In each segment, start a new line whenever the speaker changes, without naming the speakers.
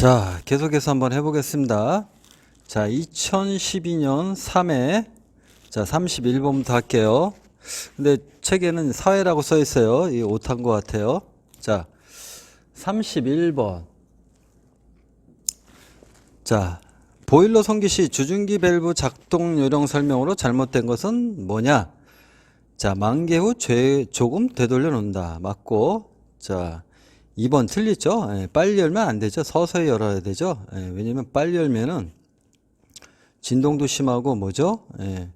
자, 계속해서 한번 해보겠습니다. 자, 2012년 3회, 자, 31번부터 할게요. 근데 책에는 사회라고 써 있어요. 이 오탄 것 같아요. 자, 31번. 자, 보일러 성기 시 주중기 밸브 작동 요령 설명으로 잘못된 것은 뭐냐? 자, 만개 후 죄, 조금 되돌려 놓는다. 맞고. 자, 2번 틀리죠? 예, 빨리 열면 안 되죠. 서서히 열어야 되죠. 예, 왜냐면 빨리 열면은 진동도 심하고 뭐죠? 예,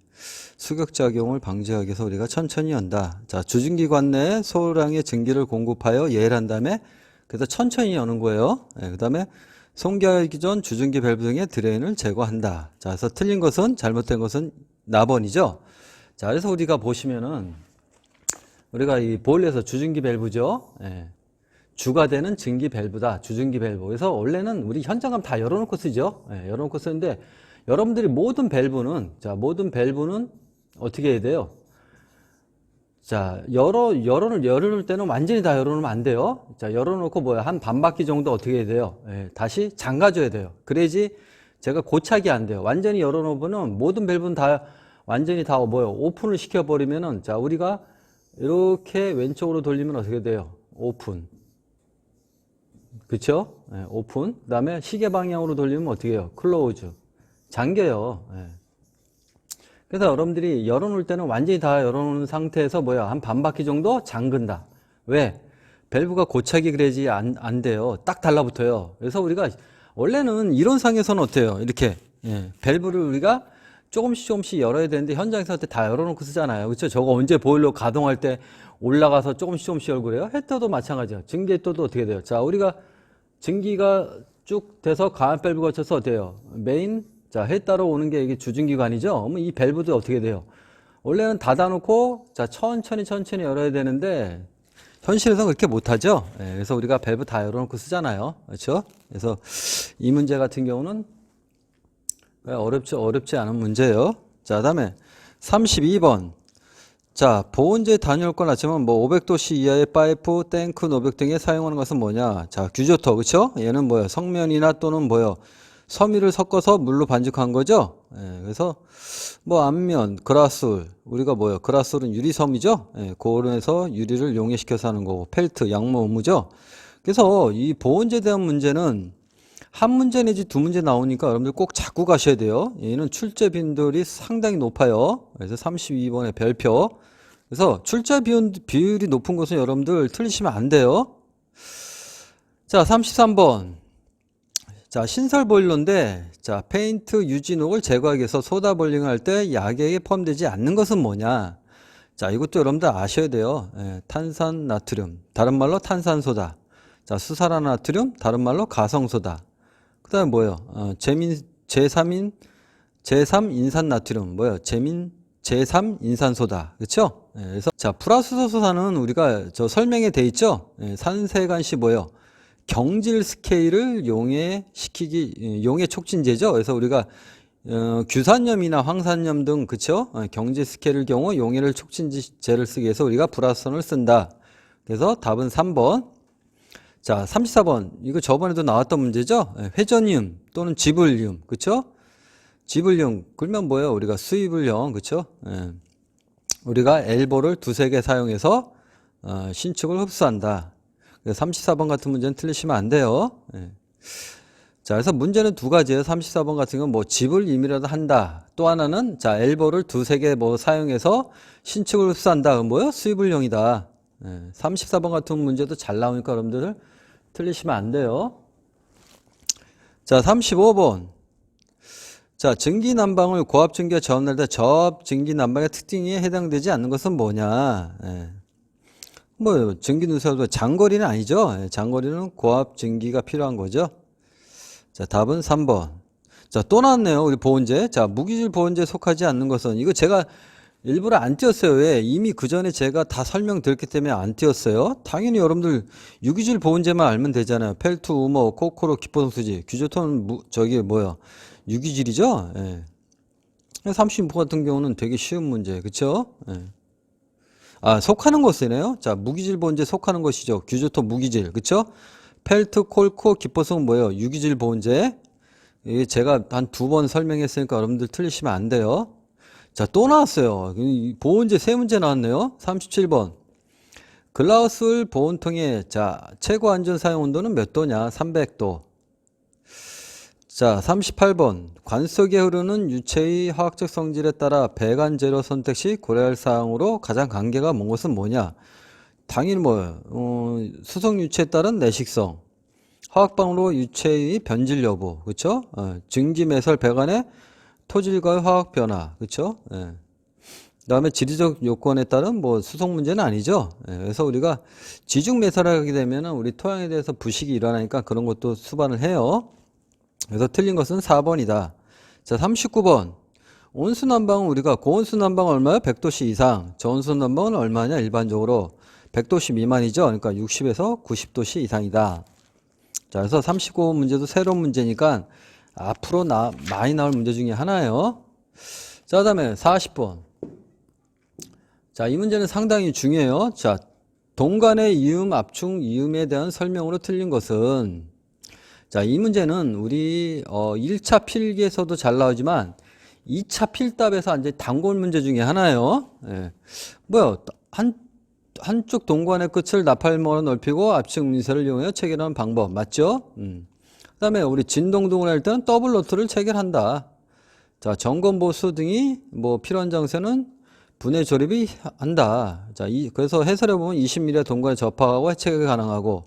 수격작용을 방지하기 위해서 우리가 천천히 연다. 자, 주중기관 내에 소량의 증기를 공급하여 예열한 다음에 그래서 천천히 여는 거예요. 예, 그 다음에 송기하기 전 주중기 밸브 등의 드레인을 제거한다. 자, 그래서 틀린 것은 잘못된 것은 나번이죠. 자, 그래서 우리가 보시면은 우리가 이 보일러에서 주중기 밸브죠. 예. 주가 되는 증기 밸브다. 주증기 밸브. 그래서 원래는 우리 현장감 다 열어놓고 쓰죠. 예, 열어놓고 쓰는데 여러분들이 모든 밸브는 자 모든 밸브는 어떻게 해야 돼요? 자 열어 열어놓을 열어놓을 때는 완전히 다 열어놓으면 안 돼요. 자 열어놓고 뭐야 한 반 바퀴 정도 어떻게 해야 돼요? 예, 다시 잠가줘야 돼요. 그래야지 제가 고착이 안 돼요. 완전히 열어놓으면은 모든 밸브는 다 완전히 다 뭐요 오픈을 시켜버리면은 자 우리가 이렇게 왼쪽으로 돌리면 어떻게 돼요? 오픈. 예, 오픈. 그 다음에 시계 방향으로 돌리면 어떻게 해요? 클로우즈. 잠겨요. 예. 그래서 여러분들이 열어놓을 때는 완전히 다 열어놓은 상태에서 뭐야? 한 반 바퀴 정도 잠근다. 왜? 밸브가 고착이 그래야지 안, 안 돼요. 딱 달라붙어요. 그래서 우리가 원래는 이런 상에서는 어때요? 이렇게. 예, 밸브를 우리가 조금씩 조금씩 열어야 되는데 현장에서 할 때 다 열어놓고 쓰잖아요. 그렇죠? 저거 언제 보일러 가동할 때 올라가서 조금씩 조금씩 열고 그래요? 헤터도 마찬가지예요. 증기 헤터도 어떻게 돼요? 자, 우리가 증기가 쭉 돼서 가압 밸브 거쳐서 어때요? 메인 자, 해 따로 오는 게 이게 주증기관이죠. 그러면 이 밸브도 어떻게 돼요? 원래는 닫아놓고 자 천천히 천천히 열어야 되는데 현실에서 그렇게 못하죠. 예, 그래서 우리가 밸브 다 열어놓고 쓰잖아요. 그렇죠? 그래서 이 문제 같은 경우는 어렵지 어렵지 않은 문제예요. 자, 다음에 32번. 자, 보온제 단열권 하지만 뭐 500도씨 이하의 파이프, 탱크, 노백 등에 사용하는 것은 뭐냐? 자, 규조터, 그쵸? 얘는 뭐야? 성면이나 또는 뭐요? 섬유를 섞어서 물로 반죽한 거죠? 예, 그래서 뭐 앞면, 그라술, 우리가 뭐요? 그라술은 유리섬이죠? 예, 고온에서 유리를 용해시켜서 하는 거고, 펠트, 양모 오무죠? 그래서 이 보온제에 대한 문제는 한 문제 내지 두 문제 나오니까 여러분들 꼭 잡고 가셔야 돼요. 얘는 출제 빈도율이 상당히 높아요. 그래서 32번의 별표. 그래서 출제 비율이 높은 것은 여러분들 틀리시면 안 돼요. 자, 33번. 자, 신설 보일러인데, 자, 페인트 유진옥을 제거하기 위해서 소다 볼링을 할 때 약액에 포함되지 않는 것은 뭐냐? 자, 이것도 여러분들 아셔야 돼요. 예, 탄산 나트륨. 다른 말로 탄산소다. 자, 수산화 나트륨. 다른 말로 가성소다. 그 다음에 뭐예요? 어, 제민, 제3인, 제3 인산 나트륨. 뭐예요? 제민, 제3 인산소다. 그쵸? 예, 그래서, 자, 플라스소사는 우리가 저 설명에 돼 있죠? 예, 산세간시 뭐예요? 경질 스케일을 용해시키기, 예, 용해 촉진제죠? 그래서 우리가 어, 규산염이나 황산염 등 그쵸? 어, 경질 스케일을 경우 용해를 촉진제를 쓰기 위해서 우리가 불화선을 쓴다. 그래서 답은 3번. 자, 34번. 이거 저번에도 나왔던 문제죠? 예, 회전이음 또는 지불이음. 그쵸? 지불이음. 그러면 뭐예요? 우리가 수입을형. 그쵸? 예. 우리가 엘보를 두세 개 사용해서 어, 신축을 흡수한다. 34번 같은 문제는 틀리시면 안 돼요. 예. 자, 그래서 문제는 두 가지예요. 34번 같은 건뭐 집을 임의라도 한다. 또 하나는 자, 엘보를 두세 개 뭐 사용해서 신축을 흡수한다. 뭐요? 수입을형이다. 예. 34번 같은 문제도 잘 나오니까 여러분들 틀리시면 안 돼요. 자, 35번. 자, 증기 난방을 고압 증기와 저압할 때 저압 증기 난방의 특징에 해당되지 않는 것은 뭐냐? 예. 뭐 증기 누설도 장거리는 아니죠. 예, 장거리는 고압 증기가 필요한 거죠. 자, 답은 3번. 자, 또 나왔네요. 우리 보온제. 자, 무기질 보온제에 속하지 않는 것은 이거 제가 일부러 안 띄웠어요. 왜? 이미 그 전에 제가 다 설명드렸기 때문에 안 띄웠어요. 당연히 여러분들 유기질 보온제만 알면 되잖아요. 펠트, 우모, 코코로, 기포성 수지. 규조톤 무, 저기 뭐야? 유기질이죠. 예. 36 같은 경우는 되게 쉬운 문제, 그쵸? 예. 아, 속하는 것이네요. 자, 무기질 보온제 속하는 것이죠. 규조톤 무기질, 그쵸? 펠트, 콜코, 기포성 뭐예요? 유기질 보온제. 이게 제가 한 두 번 설명했으니까 여러분들 틀리시면 안 돼요. 자, 또 나왔어요. 이 보온제 세 문제 나왔네요. 37번. 글라우스 보온통의 자, 최고 안전 사용 온도는 몇 도냐? 300도. 자, 38번. 관 속에 흐르는 유체의 화학적 성질에 따라 배관 재료 선택 시 고려할 사항으로 가장 관계가 먼 것은 뭐냐? 당연히 뭐예요? 어, 수성 유체에 따른 내식성. 화학방으로 유체의 변질 여부. 그쵸? 어, 증기 매설 배관의 토질과의 화학 변화. 그쵸? 예. 그 다음에 지리적 요건에 따른 뭐 수송 문제는 아니죠. 예, 그래서 우리가 지중 매설을 하게 되면은 우리 토양에 대해서 부식이 일어나니까 그런 것도 수반을 해요. 그래서 틀린 것은 4번이다. 자, 39번. 온수 난방은 우리가 고온수 난방은 얼마요? 100도씨 이상. 저온수 난방은 얼마냐? 일반적으로 100도씨 미만이죠. 그러니까 60에서 90도씨 이상이다. 자, 그래서 39번 문제도 새로운 문제니까 앞으로 나, 많이 나올 문제 중에 하나예요. 자, 그 다음에 40번. 자, 이 문제는 상당히 중요해요. 자, 동간의 이음, 압축, 이음에 대한 설명으로 틀린 것은 자, 이 문제는 우리 어 1차 필기에서도 잘 나오지만 2차 필답에서 이제 단골 문제 중에 하나예요. 예. 뭐요? 한 한쪽 동관의 끝을 나팔모로 넓히고 압축 미세를 이용하여 체결하는 방법 맞죠? 음. 그다음에 우리 진동동을 할 때는 더블 노트를 체결한다. 자, 점검 보수 등이 뭐 필요한 장소는 분해 조립이 한다. 자, 이, 그래서 해설해 보면 20mm 동관에 접하고 해체가 가능하고,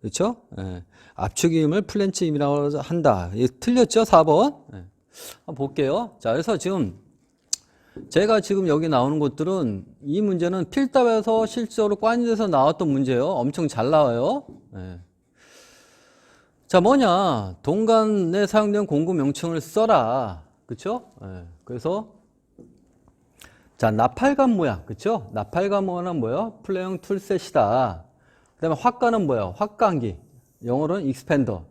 그렇죠? 예. 압축임을 플랜츠임이라고 한다. 이 틀렸죠? 4번. 예. 한번 볼게요. 자, 그래서 지금 제가 지금 여기 나오는 것들은 이 문제는 필답에서 실제로 꽈니에서 나왔던 문제예요. 엄청 잘 나와요. 예. 자, 뭐냐? 동간에 사용된 공구 명칭을 써라. 그쵸? 예. 그래서 자, 나팔관 모양. 그쵸? 나팔관 모양은 뭐예요? 플레이형 툴셋이다. 그 다음에 확관은 뭐예요? 확관기. 영어로는 익스펜더.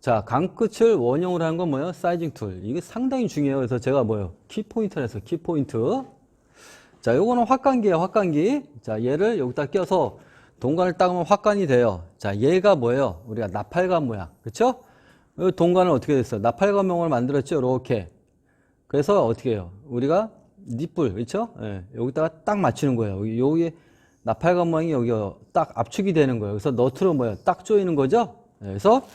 자, 강 끝을 원형으로 한 건 뭐예요? 사이징 툴. 이게 상당히 중요해요. 그래서 제가 뭐예요? 키포인트에서 키포인트. 자, 요거는 확관기예요. 확관기. 자, 얘를 여기다 껴서 동관을 닦으면 확관이 돼요. 자, 얘가 뭐예요? 우리가 나팔관 모양. 그쵸? 이 동관을 어떻게 됐어요? 나팔관 모양을 만들었죠? 이렇게. 그래서 어떻게 해요? 우리가 니뿔, 그렇죠? 예, 여기다가 딱 맞추는 거예요. 여기, 여기 나팔관 모양이 여기 딱 압축이 되는 거예요. 그래서 너트로 뭐예요? 딱 조이는 거죠? 예, 그래서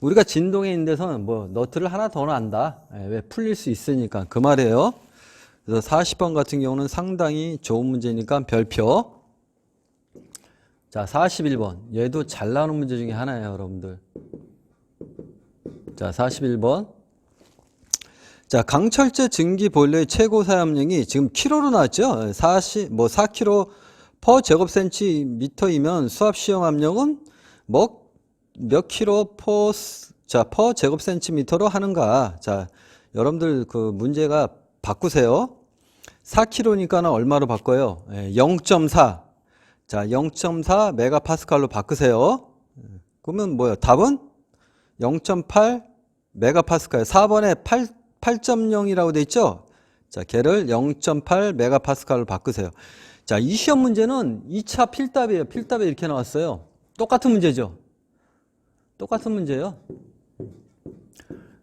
우리가 진동에 있는 데서는 뭐 너트를 하나 더 놔한다. 예, 왜 풀릴 수 있으니까 그 말이에요. 그래서 40번 같은 경우는 상당히 좋은 문제니까 별표. 자, 41번. 얘도 잘 나오는 문제 중에 하나예요, 여러분들. 자, 41번. 자, 강철제 증기 보일러의 최고 사용량이 지금 킬로로 나왔죠? 40, 뭐 4kg 퍼 제곱센티미터이면 수압 시험 압력은 뭐 몇 킬로 퍼, 자, 퍼 제곱센티미터로 하는가? 자, 여러분들 그 문제가 바꾸세요. 4kg니까는 얼마로 바꿔요? 0.4. 자, 0.4 메가파스칼로 바꾸세요. 그러면 뭐야? 답은 0.8 메가파스칼. 4번에 8 8.0이라고 돼 있죠? 자, 걔를 0.8 메가파스칼로 바꾸세요. 자, 이 시험 문제는 2차 필답이에요. 필답에 이렇게 나왔어요. 똑같은 문제죠? 똑같은 문제예요.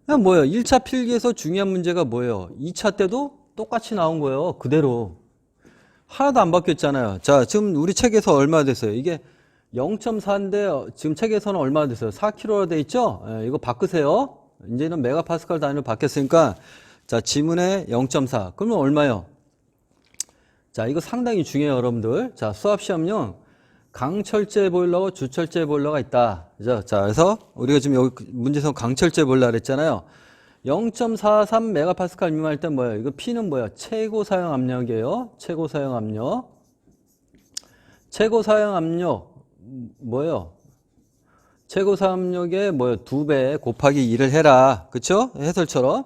그냥 뭐예요? 1차 필기에서 중요한 문제가 뭐예요? 2차 때도 똑같이 나온 거예요. 그대로. 하나도 안 바뀌었잖아요. 자, 지금 우리 책에서 얼마 됐어요? 이게 0.4인데 지금 책에서는 얼마 됐어요? 4kg로 돼 있죠? 예, 이거 바꾸세요. 이제는 메가파스칼 단위로 바뀌었으니까 자 지문에 0.4 그러면 얼마요? 자 이거 상당히 중요해요 여러분들 자 수압시험용 강철제 보일러와 주철제 보일러가 있다 그죠? 자 그래서 우리가 지금 여기 문제에서 강철제 보일러 그랬잖아요 0.43 메가파스칼 미만일 땐 뭐예요? 이거 P는 뭐예요? 최고 사용 압력이에요 최고 사용 압력 최고 사용 압력 뭐예요? 최고 사압력의 뭐요 두 배 곱하기 2를 해라. 그쵸? 해설처럼.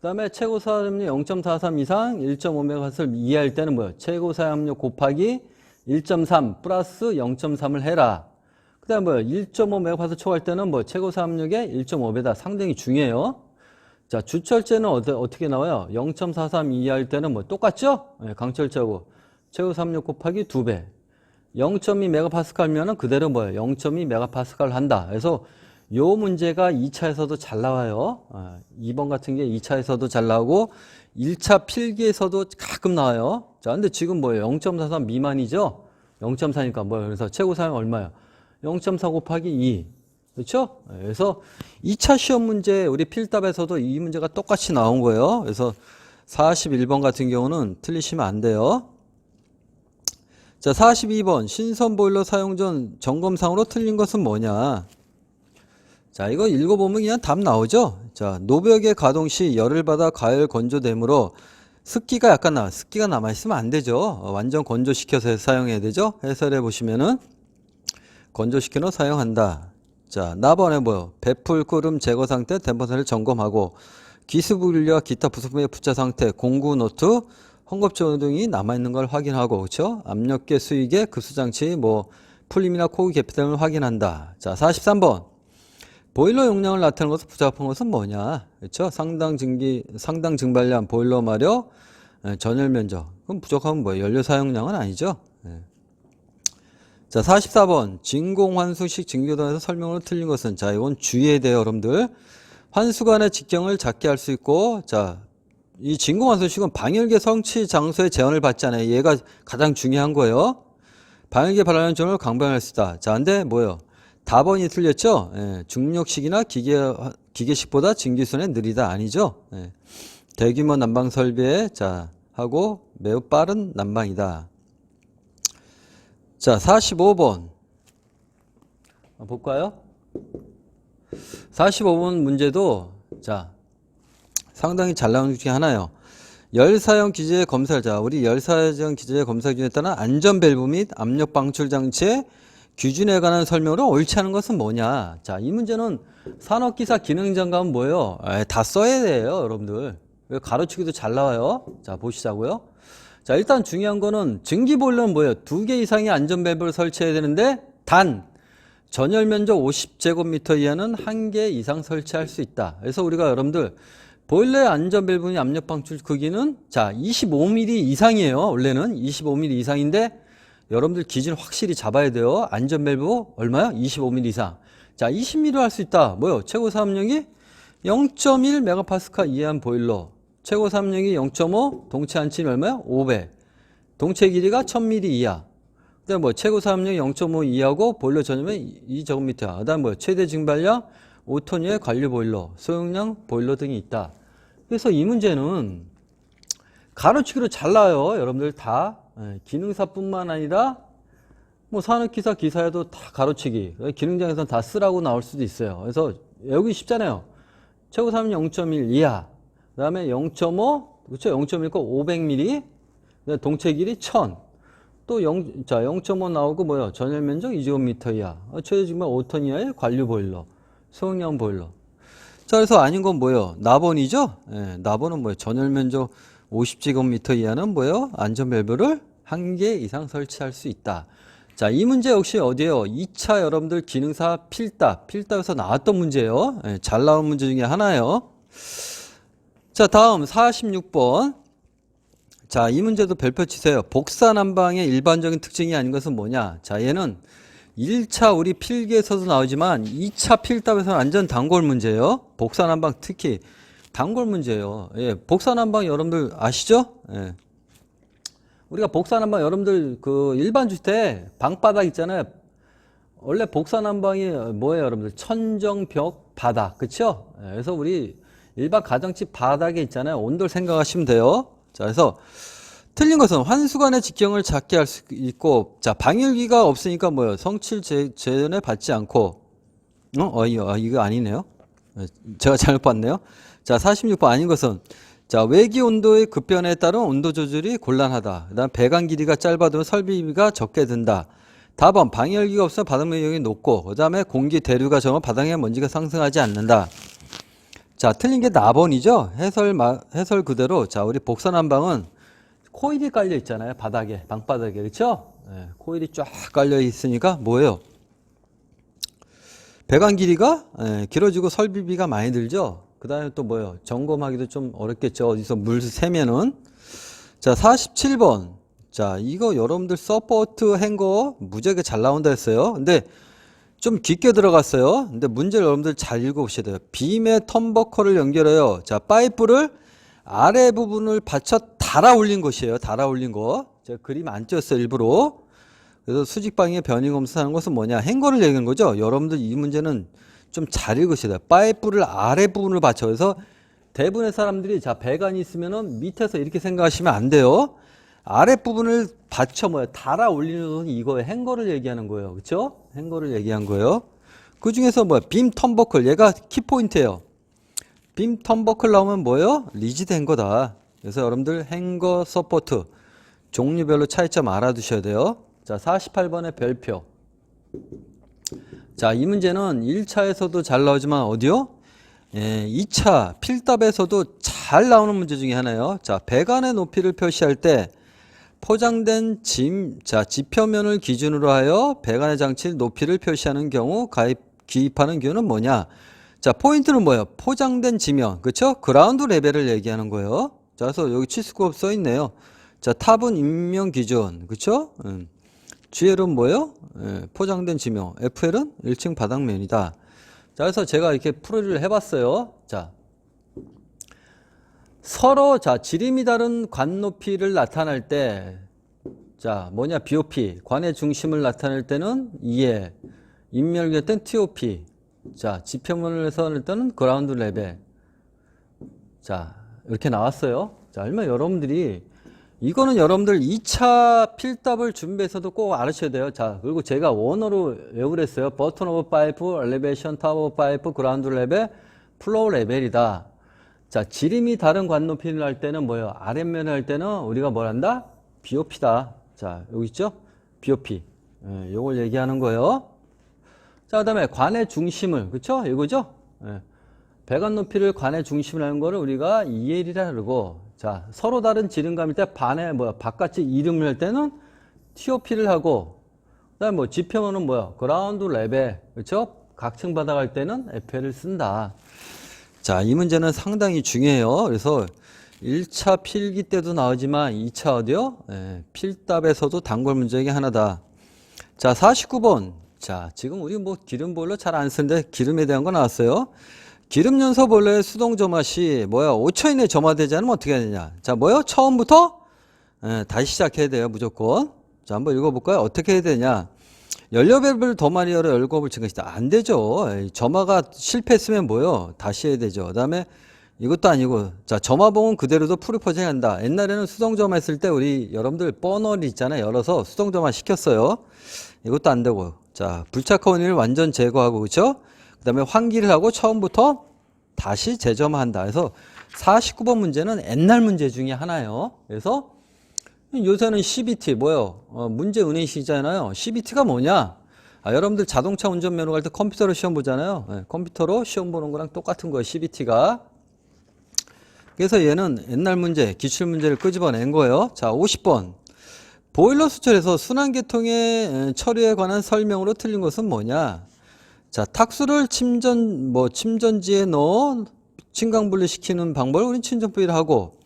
그 다음에 최고 사압력 0.43 이상 1.5메가파스를 이해할 때는 뭐요 최고 사압력 곱하기 1.3 플러스 0.3을 해라. 그 다음에 뭐요 1.5메가파스 초과할 때는 뭐 최고 사압력의 1.5배다. 상당히 중요해요. 자, 주철제는 어 떻게 나와요? 0.43 이해할 때는 뭐 똑같죠? 네, 강철제하고 최고 사압력 곱하기 2배. 0.2 메가파스칼면은 그대로 뭐예요? 0.2 메가파스칼 한다. 그래서 요 문제가 2차에서도 잘 나와요. 아, 2번 같은 게 2차에서도 잘 나오고 1차 필기에서도 가끔 나와요. 자, 근데 지금 뭐예요? 0.43 미만이죠? 0.4니까 뭐예요? 그래서 최고 사용 얼마예요? 0.4 곱하기 2. 그렇죠? 그래서 2차 시험 문제 우리 필답에서도 이 문제가 똑같이 나온 거예요. 그래서 41번 같은 경우는 틀리시면 안 돼요. 자, 42번 신선 보일러 사용 전 점검상으로 틀린 것은 뭐냐? 자, 이거 읽어보면 그냥 답 나오죠? 자, 노벽의 가동 시 열을 받아 가열 건조되므로 습기가 약간 나, 습기가 남아있으면 안 되죠. 어, 완전 건조시켜서 사용해야 되죠? 해설해 보시면은 건조시켜서 사용한다. 자, 나번에 뭐요? 배풀 끓음 제거 상태 덴퍼선을 점검하고 기수분리와 기타 부속품의 부차 상태, 공구 노트, 헝겊조 등이 남아있는 걸 확인하고, 그렇죠? 압력계 수익의 급수장치, 뭐 풀림이나 코기 개폐 등을 확인한다. 자, 43번. 보일러 용량을 나타내는 것은 부적합한 것은 뭐냐? 그렇죠? 상당 증기, 상당 증발량, 보일러 마력, 예, 전열 면적. 그럼 부족하면 뭐예요? 연료 사용량은 아니죠? 예. 자, 44번. 진공환수식 증교단에서 설명으로 틀린 것은 자, 이건 주의해야 돼요, 여러분들. 환수 간의 직경을 작게 할 수 있고, 자, 이 진공환수식은 방열계 성취 장소에 제한을 받지 않아요. 얘가 가장 중요한 거예요. 방열계 발화는 전을 강변할 수 있다. 자, 근데 뭐예요? 답번이 틀렸죠? 예, 중력식이나 기계, 기계식보다 증기순에 느리다. 아니죠? 예, 대규모 난방 설비에, 자, 하고 매우 빠른 난방이다. 자, 45번. 볼까요? 45번 문제도, 자, 상당히 잘 나오는 것 중에 하나요. 열사용 기재 검사, 자, 우리 열사용 기재 검사 기준에 따른 안전밸브 및 압력 방출 장치의 규준에 관한 설명으로 옳지 않은 것은 뭐냐. 자, 이 문제는 산업기사 기능장갑은 뭐예요? 에이, 다 써야 돼요, 여러분들. 왜 가로치기도 잘 나와요? 자, 보시자고요. 자, 일단 중요한 거는 증기보일러는 뭐예요? 두 개 이상의 안전밸브를 설치해야 되는데, 단, 전열 면적 50제곱미터 이하는 한 개 이상 설치할 수 있다. 그래서 우리가 여러분들, 보일러의 안전밸브의 압력 방출 크기는, 자, 25mm 이상이에요. 원래는 25mm 이상인데, 여러분들 기준 확실히 잡아야 돼요. 안전밸브 얼마요? 25mm 이상. 자, 20mm 할수 있다. 뭐요? 최고 사업력이 0.1 메가파스칼 이하한 보일러. 최고 사업력이 0.5, 동체 안침이 얼마요? 500. 동체 길이가 1000mm 이하. 그다음 뭐 최고 사업력 0.5 이하고 보일러 전염이 2제곱미터. 그다음 뭐 최대 증발량 5톤 이하의 관류 보일러, 소용량 보일러 등이 있다. 그래서 이 문제는 가로치기로 잘 나와요. 여러분들 다 예, 기능사뿐만 아니라 뭐 산업기사 기사에도 다 가로치기 기능장에서는 다 쓰라고 나올 수도 있어요. 그래서 여기 쉽잖아요. 최고 사면 0.1 이하 그 다음에 0.5 그렇죠? 0.1거 500mm 동체 길이 1000 또 0, 자, 0.5 나오고 뭐요? 전열 면적 2제곱미터 이하. 어, 최대 증발 5톤 이하의 관류 보일러. 소형량 보일러. 자, 그래서 아닌 건 뭐예요? 나번이죠? 예, 나번은 뭐예요? 전열 면적 50제곱미터 이하는 뭐예요? 안전밸브를 한 개 이상 설치할 수 있다. 자, 이 문제 역시 어디에요? 2차 여러분들 기능사 필답, 필답에서 나왔던 문제예요. 예, 잘 나온 문제 중에 하나예요. 자, 다음 46번. 자, 이 문제도 별표 치세요. 복사 난방의 일반적인 특징이 아닌 것은 뭐냐? 자, 얘는 1차 우리 필기에서도 나오지만 2차 필답에서는 완전 단골 문제예요. 복사 난방 특히 단골 문제예요. 예, 복사 난방 여러분들 아시죠? 예. 우리가 복사 난방 여러분들 그 일반 주택 방바닥 있잖아요. 원래 복사 난방이 뭐예요, 여러분들? 천정, 벽, 바닥. 그쵸? 예, 그래서 우리 일반 가정집 바닥에 있잖아요. 온도를 생각하시면 돼요. 자, 그래서 틀린 것은 환수관의 직경을 작게 할 수 있고, 자, 방열기가 없으니까 뭐예요? 성칠 재, 재련에 받지 않고, 어? 어, 이거, 아, 아니네요. 예, 제가 잘못 봤네요. 자, 46번 아닌 것은, 자, 외기 온도의 급변에 따른 온도 조절이 곤란하다. 그 다음 배관 길이가 짧아도 설비가 적게 든다. 답은 방열기가 없으면 바닥 면적이 높고, 그 다음에 공기 대류가 적으면 바닥에 먼지가 상승하지 않는다. 자, 틀린 게 나번이죠? 해설, 마, 해설 그대로. 자, 우리 복선한방은 코일이 깔려 있잖아요. 바닥에, 방바닥에. 그렇죠? 예, 코일이 쫙 깔려 있으니까 뭐예요? 배관 길이가 예, 길어지고 설비비가 많이 들죠? 그 다음에 또 뭐예요? 점검하기도 좀 어렵겠죠? 어디서 물 새면은. 자, 47번. 자, 이거 여러분들 서포트 행거 무지하게 잘 나온다 했어요. 근데 좀 깊게 들어갔어요. 근데 문제를 여러분들 잘 읽어보셔야 돼요. 빔의 텀버커를 연결해요. 자, 파이프를 아래 부분을 받쳐 달아 올린 것이에요. 달아 올린 거. 제가 그림 안 띄었어요, 일부러. 그래서 수직방향의 변이 검사하는 것은 뭐냐? 행거를 얘기하는 거죠. 여러분들 이 문제는 좀 잘 읽으셔야 돼요. 파이프를 아래 부분을 받쳐. 그래서 대부분의 사람들이 자, 배관이 있으면은 밑에서 이렇게 생각하시면 안 돼요. 아래 부분을 받쳐 뭐야? 달아 올리는 것은 이거예요. 행거를 얘기하는 거예요. 그렇죠? 행거를 얘기한 거예요. 그 중에서 뭐야? 빔 텀버클. 얘가 키포인트예요. 빔 텀버클 나오면 뭐예요? 리지드 행거다. 그래서 여러분들 행거 서포트 종류별로 차이점 알아두셔야 돼요. 자, 48번의 별표. 자, 이 문제는 1차에서도 잘 나오지만 어디요? 예, 2차 필답에서도 잘 나오는 문제 중에 하나예요. 자, 배관의 높이를 표시할 때 포장된 짐, 자, 지표면을 기준으로 하여 배관의 장치 높이를 표시하는 경우 가입, 기입하는 경우는 뭐냐? 자, 포인트는 뭐예요? 포장된 지면, 그쵸? 그라운드 레벨을 얘기하는 거예요. 자, 그래서 여기 치수법 써 있네요. 자, 탑은 인명 기준, 그쵸? 음. GL은 뭐예요? 예, 포장된 지명. FL은 1층 바닥면이다. 자, 그래서 제가 이렇게 풀이를 해봤어요. 자, 서로 자 지름이 다른 관 높이를 나타낼 때, 자 뭐냐 BOP 관의 중심을 나타낼 때는 2에 인멸할 때는 TOP. 자 지표면을 해서 할 때는 그라운드 레벨. 자 이렇게 나왔어요. 자 그러면 여러분들이 이거는 여러분들 2차 필답을 준비해서도 꼭 알으셔야 돼요. 자, 그리고 제가 원어로 외우랬어요. 버튼 오브 파이프, 엘리베이션, 타워 오브 파이프, 그라운드 레벨, 플로우 레벨이다. 자, 지름이 다른 관 높이를 할 때는 뭐예요? 아랫면을 할 때는 우리가 뭘 한다? BOP다. 자, 여기 있죠? BOP. 예, 요걸 얘기하는 거예요. 자, 그 다음에 관의 중심을, 그쵸? 이거죠? 예. 배관 높이를 관의 중심을 하는 거를 우리가 EL이라 그러고, 자, 서로 다른 지름감일 때 반에 뭐야, 바깥이 이름을 할 때는 TOP를 하고, 그 다음에 뭐 지표면은 뭐야, 그라운드 레벨, 그쵸? 각층 바닥할 때는 FL을 쓴다. 자, 이 문제는 상당히 중요해요. 그래서 1차 필기 때도 나오지만 2차 어디요? 예, 필답에서도 단골 문제 중에 하나다. 자, 49번. 자, 지금 우리 뭐 기름 보일러 잘안 쓰는데 기름에 대한 거 나왔어요. 기름 연소 보일러의 수동 점화 시 뭐야? 5초 이내 점화되지 않으면 어떻게 해야 되냐? 자, 뭐요? 처음부터 예, 다시 시작해야 돼요, 무조건. 자, 한번 읽어볼까요? 어떻게 해야 되냐? 연료 밸브를 더 많이 열어 열겁을 증가시다. 안 되죠. 에이, 점화가 실패했으면 뭐요? 다시 해야 되죠. 그 다음에 이것도 아니고, 자, 점화봉은 그대로도 프리퍼징 한다. 옛날에는 수동 점화 했을 때 우리 여러분들 버너리 있잖아요. 열어서 수동 점화 시켰어요. 이것도 안 되고. 자, 불착화원을 완전 제거하고, 그쵸? 그 다음에 환기를 하고 처음부터 다시 재점화한다. 그래서 49번 문제는 옛날 문제 중에 하나예요. 그래서 요새는 CBT 뭐요? 어, 문제 은행식이잖아요. CBT가 뭐냐? 아, 여러분들 자동차 운전 면허 갈 때 컴퓨터로 시험 보잖아요. 네, 컴퓨터로 시험 보는 거랑 똑같은 거예요. CBT가. 그래서 얘는 옛날 문제, 기출 문제를 끄집어낸 거예요. 자, 50번. 보일러 수철에서 순환계통의 처리에 관한 설명으로 틀린 것은 뭐냐? 자, 탁수를 침전, 뭐, 침전지에 넣어 침강 분리시키는 방법을 우린 침전 분리를 하고,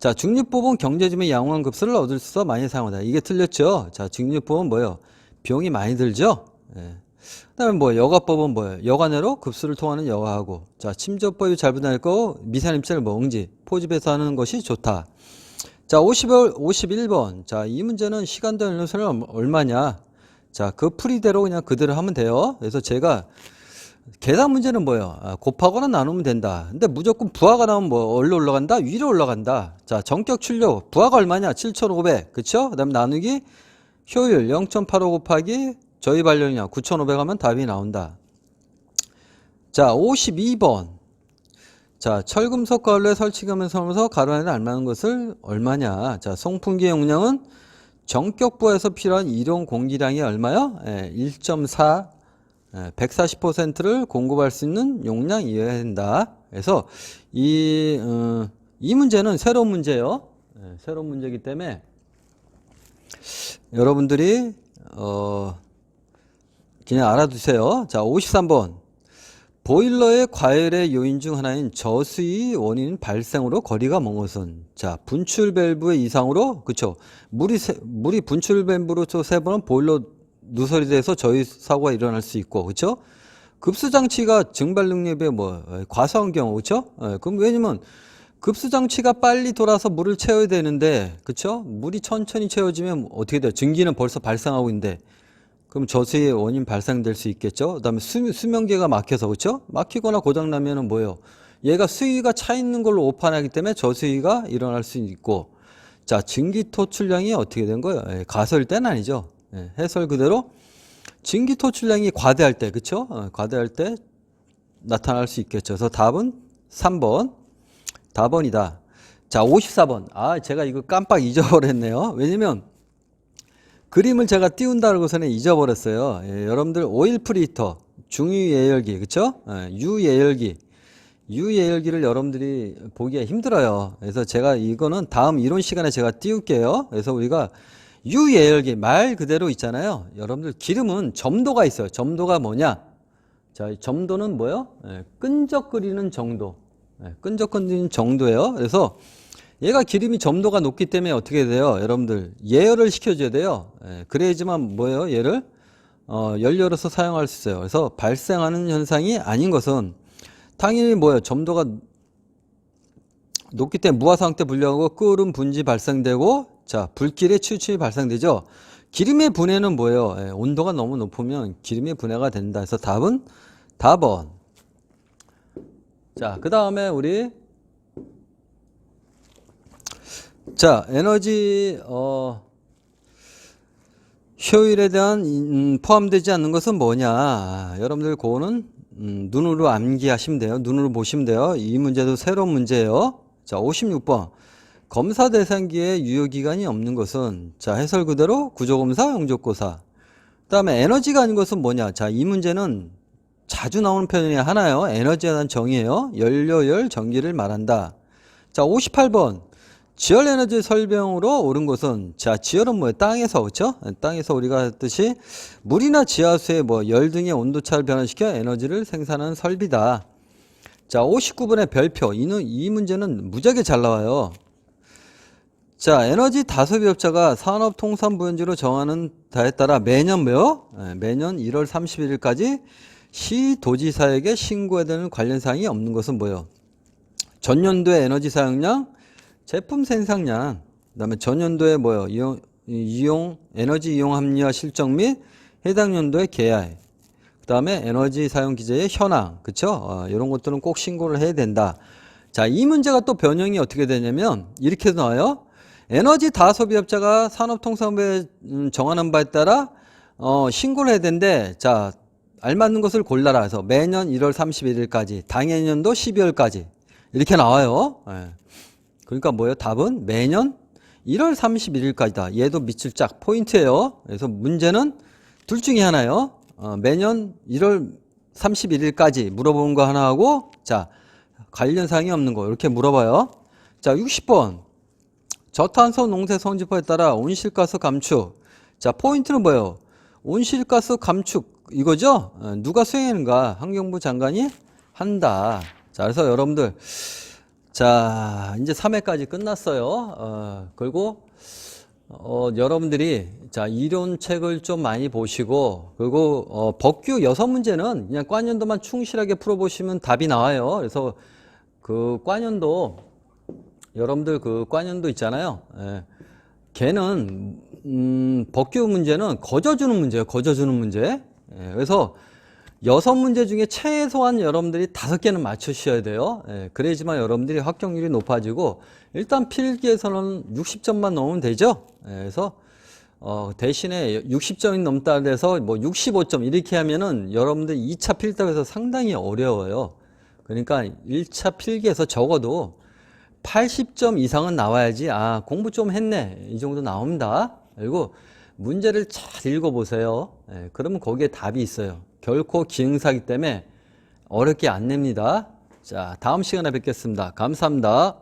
자, 중립법은 경제지의 양호한 급수를 얻을 수 있어 많이 사용하다. 이게 틀렸죠? 자, 중립법은 뭐예요? 비용이 많이 들죠? 예. 그 다음에 뭐, 여가법은 뭐예요? 여가내로 급수를 통하는 여가하고. 자, 침전법이 잘 분할 거, 미산 입체를 뭐, 응지, 포집해서 하는 것이 좋다. 자, 50, 51번. 자, 이 문제는 시간도 연료선은 얼마냐? 자, 그 풀이대로 그냥 그대로 하면 돼요. 그래서 제가 계산 문제는 뭐예요? 아, 곱하거나 나누면 된다. 근데 무조건 부하가 나오면 뭐, 얼로 올라간다? 위로 올라간다. 자, 전격 출력. 부하가 얼마냐? 7,500. 그쵸? 그 다음 나누기 효율 0.85 곱하기 저희 발령량 9,500 하면 답이 나온다. 자, 52번. 자, 철금속 가울에 설치감을 섬에서 가로 안에 알맞는 것을 얼마냐? 자, 송풍기 용량은 정격부에서 필요한 이동 공기량이 얼마요? 예, 1.4 예, 140%를 공급할 수 있는 용량 이어야 된다. 그래서 이, 어, 이 문제는 새로운 문제예요. 예, 새로운 문제이기 때문에 여러분들이 어, 그냥 알아두세요. 자, 53번. 보일러의 과열의 요인 중 하나인 저수위 원인 발생으로 거리가 먼 것은 자 분출 밸브의 이상으로 그쵸? 물이 세, 물이 분출 밸브로 세 번은 보일러 누설이 돼서 저희 사고가 일어날 수 있고 그쵸? 급수 장치가 증발 능력에 뭐 에, 과소한 경우 그쵸? 에, 그럼 왜냐면 급수 장치가 빨리 돌아서 물을 채워야 되는데 그쵸? 물이 천천히 채워지면 어떻게 돼요? 증기는 벌써 발생하고 있는데 그럼 저수의 원인 발생될 수 있겠죠. 그다음에 수, 수명계가 막혀서 그렇죠? 막히거나 고장 나면은 뭐예요? 얘가 수위가 차 있는 걸로 오판하기 때문에 저수위가 일어날 수 있고 자 증기 토출량이 어떻게 된 거예요? 예, 가설 때는 아니죠. 예, 해설 그대로 증기 토출량이 과대할 때 그렇죠? 어, 과대할 때 나타날 수 있겠죠. 그래서 답은 3번 답번이다. 자 54번 아 제가 이거 깜빡 잊어버렸네요. 왜냐면 그림을 제가 띄운다고서는 잊어버렸어요. 예, 여러분들 오일 프리히터, 중유 예열기, 그쵸? 예, 유 예열기, 유 예열기를 여러분들이 보기가 힘들어요. 그래서 제가 이거는 다음 이론 시간에 제가 띄울게요. 그래서 우리가 유 예열기 말 그대로 있잖아요. 여러분들 기름은 점도가 있어요. 점도가 뭐냐? 자, 점도는 뭐요? 예, 끈적거리는 정도. 예, 끈적거리는 정도예요. 그래서 얘가 기름이 점도가 높기 때문에 어떻게 돼요? 여러분들 예열을 시켜줘야 돼요. 예, 그래야지만 뭐예요? 얘를 어, 연료로서 사용할 수 있어요. 그래서 발생하는 현상이 아닌 것은 당연히 뭐예요? 점도가 높기 때문에 무화 상태 분류하고 끓음 분지 발생되고 자 불길의 치우침이 발생되죠. 기름의 분해는 뭐예요? 예, 온도가 너무 높으면 기름의 분해가 된다. 그래서 답은 답은 자, 그 다음에 우리 자, 에너지 어, 효율에 대한 음, 포함되지 않는 것은 뭐냐? 아, 여러분들 그거는 음, 눈으로 암기하시면 돼요. 눈으로 보시면 돼요. 이 문제도 새로운 문제예요. 자, 56번. 검사 대상기에 유효 기간이 없는 것은 자, 해설 그대로 구조검사, 영족고사. 그다음에 에너지가 아닌 것은 뭐냐? 자, 이 문제는 자주 나오는 표현이 하나요. 에너지에 대한 정의예요. 연료열 전기를 말한다. 자, 58번. 지열 에너지 설명으로 옳은 것은 자 지열은 뭐예요? 땅에서 그렇죠? 땅에서 우리가 했듯이 물이나 지하수의 뭐 열 등의 온도 차를 변화시켜 에너지를 생산하는 설비다. 자 59번의 별표 이는 이 문제는 무지하게 잘 나와요. 자 에너지 다소비업자가 산업통상부연지로 정하는 다에 따라 매년 뭐요? 네, 매년 1월 31일까지 시도지사에게 신고해야 되는 관련 사항이 없는 것은 뭐예요? 전년도의 에너지 사용량 제품 생산량, 그다음에 전년도에 뭐요? 이용, 이용 에너지 이용 합리화 실적 및 해당 연도의 계약, 그다음에 에너지 사용 기재의 현황, 그쵸? 어, 이런 것들은 꼭 신고를 해야 된다. 자, 이 문제가 또 변형이 어떻게 되냐면 이렇게 나와요. 에너지 다소비업자가 산업통상부에 음, 정하는 바에 따라 어, 신고를 해야 되는데, 자, 알맞는 것을 골라라 해서 매년 1월 31일까지, 당해년도 12월까지 이렇게 나와요. 예. 그러니까 뭐예요? 답은 매년 1월 31일까지다. 얘도 밑줄 짝 포인트예요. 그래서 문제는 둘 중에 하나요. 어, 매년 1월 31일까지 물어보는 거 하나 하고 자 관련 사항이 없는 거 이렇게 물어봐요. 자 60번 저탄소 농세 성지표에 따라 온실가스 감축. 자 포인트는 뭐예요? 온실가스 감축 이거죠? 어, 누가 수행하는가? 환경부 장관이 한다. 자 그래서 여러분들 자, 이제 3회까지 끝났어요. 어, 그리고 어, 여러분들이 자 이론책을 좀 많이 보시고 그리고 어, 법규 여섯 문제는 그냥 과년도만 충실하게 풀어보시면 답이 나와요. 그래서 그 과년도 여러분들 그 과년도 있잖아요. 예. 걔는 음, 법규 문제는 거저 주는 문제예요. 거저 주는 문제. 예. 그래서 여섯 문제 중에 최소한 여러분들이 다섯 개는 맞추셔야 돼요. 예, 그래야지만 여러분들이 합격률이 높아지고 일단 필기에서는 60점만 넘으면 되죠. 예, 그래서 어, 대신에 60점이 넘다 돼서 뭐 65점 이렇게 하면은 여러분들 2차 필답에서 상당히 어려워요. 그러니까 1차 필기에서 적어도 80점 이상은 나와야지 아 공부 좀 했네 이 정도 나옵니다. 그리고 문제를 잘 읽어보세요. 예, 그러면 거기에 답이 있어요. 결코 기응사기 때문에 어렵게 안 냅니다. 자, 다음 시간에 뵙겠습니다. 감사합니다.